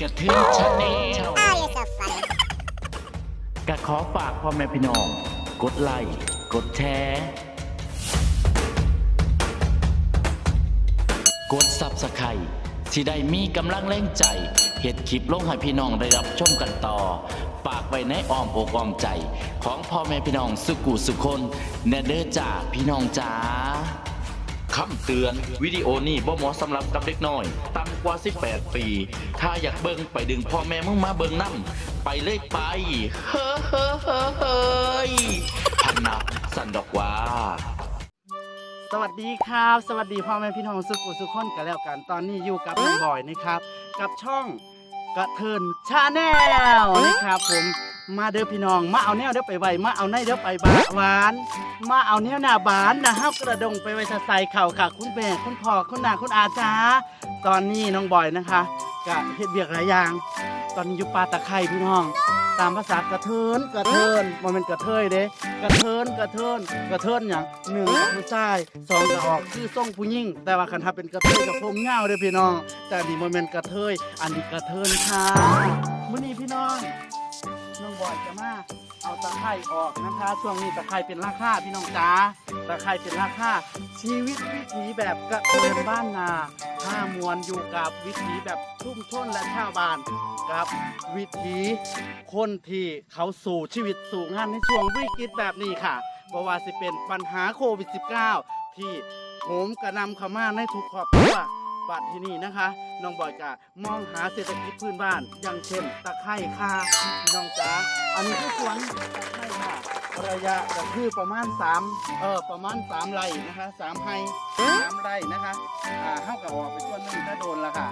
กระทืบชาแนล Oh, you're so funny. กะขอฝากพ่อแม่พี่น้อง กดไลค์กดแชร์กดซับสไครต์สิได้มีกำลังแรงใจเหตุคลิปลงให้พี่น้องได้รับชมกันต่อฝากไว้ในอ้อมอกอ้อมใจ ของพ่อแม่พี่น้องสุกุสุคนแนเดอร์จ่าพี่น้องจ้า คำเตือน วิดีโอนี้บ่เหมาะสำหรับกับเด็กน้อย ต่ำกว่า 18 ปี ถ้าอยากเบิ่งไปดึงพ่อแม่มึงมาเบิ่งนํไปเลยไป เฮ้อเฮ้อเฮ้อเฮ้ยพันนับสันดอกว่า สวัสดีครับ สวัสดีพ่อแม่พี่น้องสุขุสุขคนกันแล้วกันตอนนี้อยู่กับน้องบอยนะครับ กับช่องกระเทินชาแนลนะครับผม มาเด้อพี่น้อง มาเอาแนวเด้อไปไวมาเอาในเด้อไปบาหวาน มาเอาแนวหน้าบานนะฮับกระดงไปไว้ใส่เข่าค่ะ คุณแม่คุณพ่อคุณนาคุณอาจ้าตอนนี้น้องบอยนะคะกะเฮ็ดเบียกหลายอย่าง ตอนนี้อยู่ป่าตะไคร่พี่น้อง ตามภาษากระเทินกระเทินมันเป็นกระเทยเด้กระเทินกระเทินกระเทินอย่างหนึ่งผู้ชายสองกระออกคือส่งผู้หญิงแต่ว่าคันถ้าเป็นกระเทยกับผมเงาเด้อพี่น้อง แต่นนี้มันเป็นกระเทยอันนี้กระเทินค่ะมื้อนี้พี่น้อง องบอยจะมาเอาตะไคร่ออกนะคะ ช่วงนี้ตะไคร่เป็นราคาพี่น้องจ๋าตะไคร่เป็นราคาชีวิตวิถีแบบกระเทยบ้านนาห้ามวลอยู่กับวิถีแบบชุ่มชนและชาวบ้านกับวิถีคนที่เขาสู่ชีวิตสู่งานในช่วงวิกฤตแบบนี้ค่ะเพราะว่าสิเป็นปัญหาโควิด -19 ที่โหมกระนำข้ามาในทุกครอบครัว บัดที่นี่นะคะน้องบอยจะมองหาเศรษฐกิจพื้นบ้าน อย่างเช่นตะไคร่ค่ะน้องจ๋าอันนี้คือสวนตะไคร่ค่ะระยะก็คือประมาณ3เออประมาณ3ไร่นะคะ3ไร่3ไร่นะคะอ่าเฮาก็ออกไปส่วนหนึงถ้าโดนละค่ะ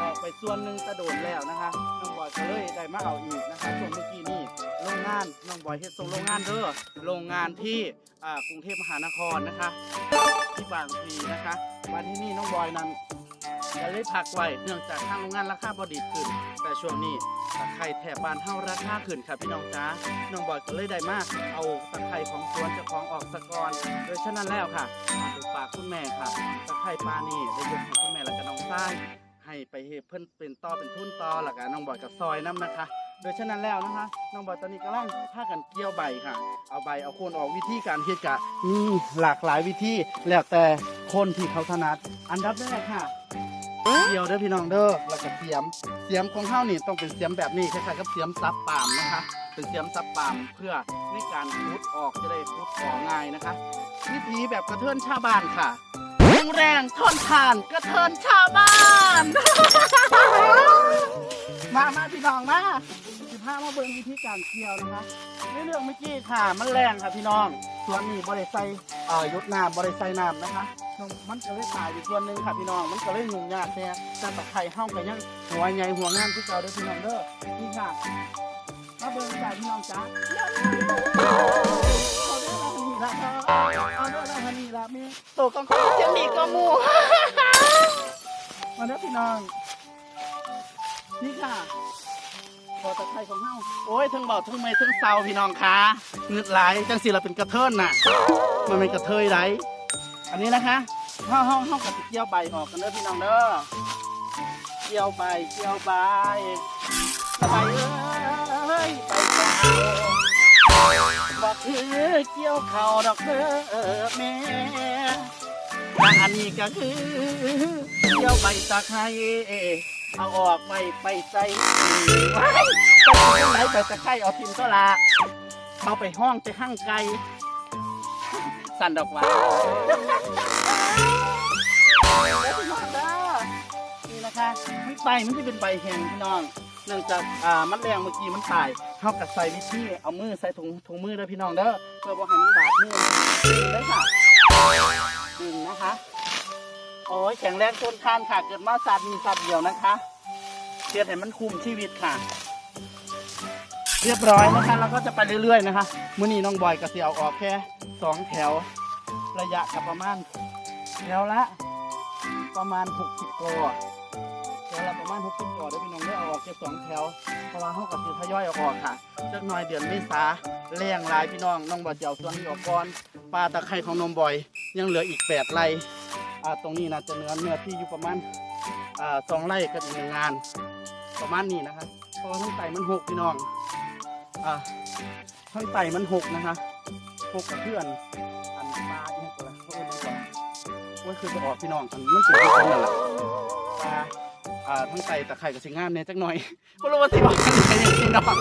ออกไปส่วนหนึ่งกระโดดแล้วนะคะน้องบอยก็เลยได้มาเอาอีกนะคะส่วนเมื่อกี้นี่โรงงานน้องบอยเฮ็ดส่งโรงงานเด้อโรงงานที่อ่ากรุงเทพมหานครนะคะที่บางพลีนะคะวันที่นี่น้องบอยนั้น ก็เลยพักไว้เนื่องจากทางโรงงานราคาบอดีขึ้น แต่ช่วงนี้ตะไคร่แถบบ้านเฮาราคาขึ้นค่ะพี่น้องจ้าน้องบอยก็เลยได้มาเอาตะไคร่ของสวนเจ้าของออกสะกอนโดยฉะนั้นแล้วค่ะมาดูฝากคุณแม่ค่ะตะไคร่ปลานี่ได้ยกให้คุณแม่และก็น้องชายให้ไปเฮ็ดเพิ่นเป็นต่อเป็นทุนต่อแล้วก็น้องบอยกับซอยน้ำนะคะโดยฉะนั้นแล้วนะคะน้องบอยตอนนี้กำลังพากันเกี่ยวใบค่ะ เอาใบเอาโคนออกวิธีการเฮ็ดกะมีหลากหลายวิธีแล้วแต่คนที่เขาถนัด อันดับแรกค่ะ เดียวเด้อพี่น้องเด้อแล้วก็เสียม เสียมของเฮานี่ต้องเป็นเสียมแบบนี้คล้ายๆกับเสียมซับปาล์มนะคะ เป็นเสียมซับปาล์มเพื่อในการพุดออกจะได้พุดออกง่ายนะคะ วิธีแบบกระเทินชาวบ้านค่ะแรงแรงทนทานกระเทินชาวบ้าน มามาพี่น้องมา พามาเบิ่งวิธีการเกี่ยวนะคะในเรื่องเมื่อกี้ค่ะมันแรงค่ะพี่น้อง ส่วนนี้บริใส่เอ่อยดน้ำบริใส่น้ำนะคะมันก็เลยตายไปส่วนหนึ่งค่ะพี่น้อง มันก็เลยยุ่งยากแท้แต่ตะไคร่ห้องก็ยังหัวใหญ่หัวงามที่เก่าเด้อพี่น้องเด้อนี่ค่ะมาเบิ่งจ้าพี่น้องจ้าเอาเด้อละฮันนี่ละเอาเด้อละนี่ละมีโตกังคงเสียงดีก็มูมาเด้อพี่น้องนี่ค่ะ พอตะไคร้ของเฮาโอ้ยทั้งเบาทั้งเมย์ทั้งเศร้าพี่น้องคะเงืดไหลายจังสิเราเป็นกระเทินน่ะ มันเป็นกระเทยไรอันนี้นะคะเฮาเฮาเฮากับเกี่ยวใบออกกันเด้อพี่น้องเด้อเกี่ยวใบเกี่ยวใบสบายเอ้ยไปเจ้าบอกคือเกี่ยวเข่าดอกเด้อแม่และอันนี้ก็คือเกี่ยวใบตะไคร้ เอาออกไปไปใส่ไว้ไปไหนไปตะไคร้เอาทิมก็ละเอาไปห้องไปห้างไกล สั่นดอกหวานแล้วพี่น้องเด้อนี่นะคะไม่ใบมันจะเป็นใบแห้งพี่น้องเนื่องจากอ่ามันแรงเมื่อกี้มันตายเท่ากับใส่วิธีเอามือใส่ถุงถุงมือเด้อพี่น้องเด้อเพื่อบ่ให้มันบาดมือเด้อค่ะดึงนะคะ โอ้ยแข็งแรงทนทานค่ะ เกิดมาสัตว์มีสัตว์เดียวนะคะ เพื่อให้มันคุมชีวิตค่ะ เรียบร้อยนะคะเราก็จะไปเรื่อยๆนะคะมื้อนี้น้องบอยก็สิเอาออกแค่สองแถวระยะกับประมาณแถวละ ประมาณ 60ตัวแถวละประมาณ 60ตัวได้พี่น้องได้เอาออกแค่สองแถวเพราะว่าเขากับสิทยอยเอาออกค่ะจักหน่อยเดือนเมษาแรงหลายพี่น้องน้องบอยจะเอาส่วนนี้ออกก่อนปลาตะไคร่ของนมบอย ยังเหลืออีกแปดไร่อ่าตรงนี้นะจะเนื้อเนื้อที่อยู่ประมาณอ่าสองไร่กับอีกหนึ่งงาน ประมาณนี้นะคะเพราะว่าทั้งไตมันหกพี่น้องอ่าทั้งไตมันหกนะคะหกกับเพื่อนอันปลาเนี่ยตัวละเขาเอ็นก่อนว่าคือจะออกพี่น้องอันมันเป็นที่คนนั่นแหละปลาอ่าทั้งไตตะไคร่กับสิงงามเนี่ยจักหน่อยเพราะรู้ว่าสิบอกกันไหนพี่น้อง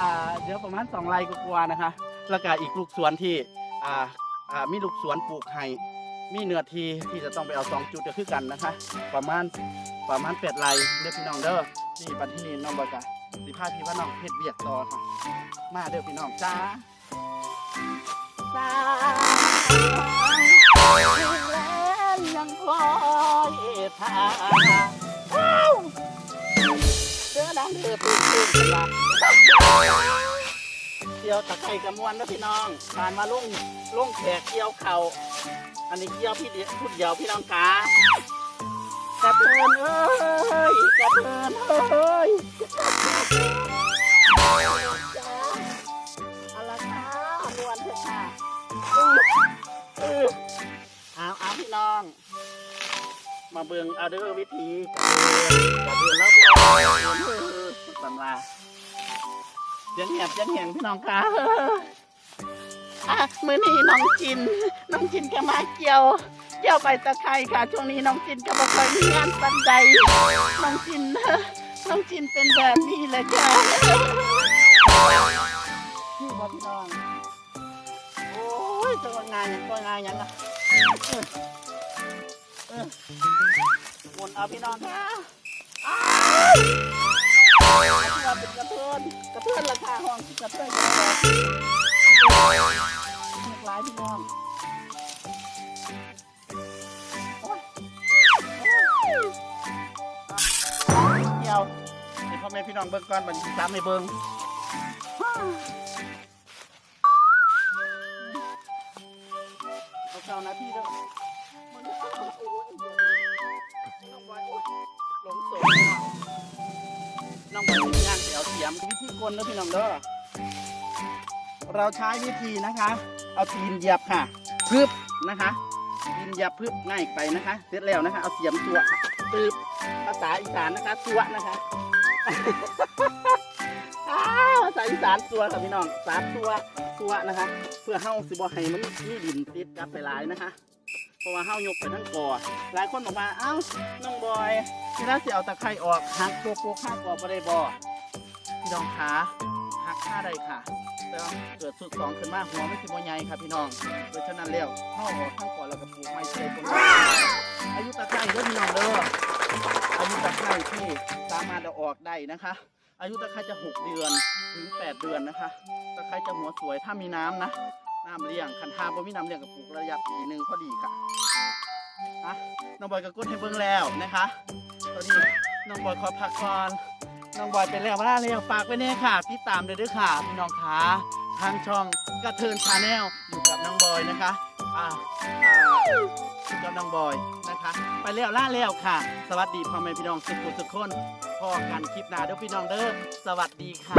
อ่าเดี๋ยวประมาณสองไร่กว่านะคะ แล้วก็อีกลูกสวนที่อ่าอ่ามีลูกสวนปลูกไห่ มีเนื้อทีที่จะต้องไปเอาสองจุดก็คือกันนะคะ ประมาณประมาณแปดไรเด้อพี่น้องเด้อนี่ปัจจุบันน้องบอกกะสิพาพี่ว่าน้องเฮ็ดเวียกต่อค่ะ มาเด้อพี่น้องจ้าจ้าแล้วยังคอยท่าว้าวเด้อดังเด้อตื่นตื่นกันละเกี่ยวตะไคร่กระมวลนะพี่น้องผ่านมาลุ่งลุ่งแขกเกี่ยวเข่า อันนี้เกี่ยวพี่เดียวพูดเดี่ยวพี่น้องกาแกระเทินเอ้ยแกระเทินเอ้ยจ้าเอาละค่ะมวนเถอะค่ะอื้ออื้อเอาเอาพี่น้อง มาเบิ่งเอาเด้อวิธีกระเทินกระเทินแล้วพอเออตำราเสียงแหบเสียงแหงพี่น้องค่ะ อะมื้อนี้น้องจิน น้องจินก็มาเกี่ยว เกี่ยวไปตะไคร้ค่ะ ช่วงนี้น้องจินก็บ่ค่อยมีงานปันใดน้องจินน้องจินเป็นแบบนี้แหละค่ะพี่บอกพี่น้อง โอ้ยจะว่างานหยังก็งานยังอะเออเออวนเอาพี่น้องค่ะเราเป็นกระเพื่อนกระเพื่อนราคาห้องกระเพื่อนกันเลยเรียกร้ายพี่น้องเกี่ยวนี่พ่อแม่พี่น้องเบิ่งก่อนบัดนตามให้เบิ่งเอาเจ้าหน้าที่เด้อน้องบอยโอ้ยหลงสนน้องบอยมีงานเสียวเสียมวิธีกลเด้อพี่น้องเด้อ เราใช้วิธีนะคะ เอาตีนเหยียบค่ะพึบนะคะตีนเหยียบพึบง่ายไปนะคะ เสร็จแล้วนะคะ เอาเสียมตัวตึบภาษาอีสานนะคะตัวนะคะอ้าวภาษาอีสานตัวค่ะพี่น้องสามตัวตัวนะคะ เพื่อเฮาสิบ่ให้มันมีดินติดกับไปหลายนะคะเพราะว่าเฮายกไปทั้งกอหลายคนบอกว่า เอ้า น้องบอยที่น่าสิเอาตะไคร่ออกหักโปกโปกหักออกบ่ได้บ่พี่น้องขาหั กค่าใดค่ะแต่ว่าเกิดสุดสองขึ้นมาหัวไม่สิบ่ใหญ่ค่ะพี่น้องเพราะฉะนั้นแล้วเฮาออกทั้งกอแล้วก็ปลูกไม้ใส่ต้นไม้อายุตะไคร่เด้อพี่น้องเด้ออายุตะไคร่ที่สามารถเอออกได้นะคะ อายุตะไคร่จะ6เดือนถึง8เดือนนะคะตะไคร่จะหัวสวยถ้ามีน้ำนะน้ำเลี้ยงคันทาบ่มีน้ำเลี้ยงกับปลูกระยะปีหนึ่งพอดีค่ะอะน้องบอยก็กดให้เบิ่งแล้วนะคะ ตอนนี้น้องบอยขอพักก่อน น้องบอยไปแล้วมาแล้วฝากไว้เนี่ยค่ะพี่ตามเลยด้วยค่ะพี่น้องขาทางช่องกระเทินชาแนลอยู่กับน้องบอยนะคะอ่าอ่าอยู่กับน้องบอยนะคะ ไปแล้วล่าแล้วค่ะ สวัสดีพ่อแม่พี่น้องสุขุสุขคนพอกันคลิปหน้าเด้อพี่น้องเด้อสวัสดีค่ะ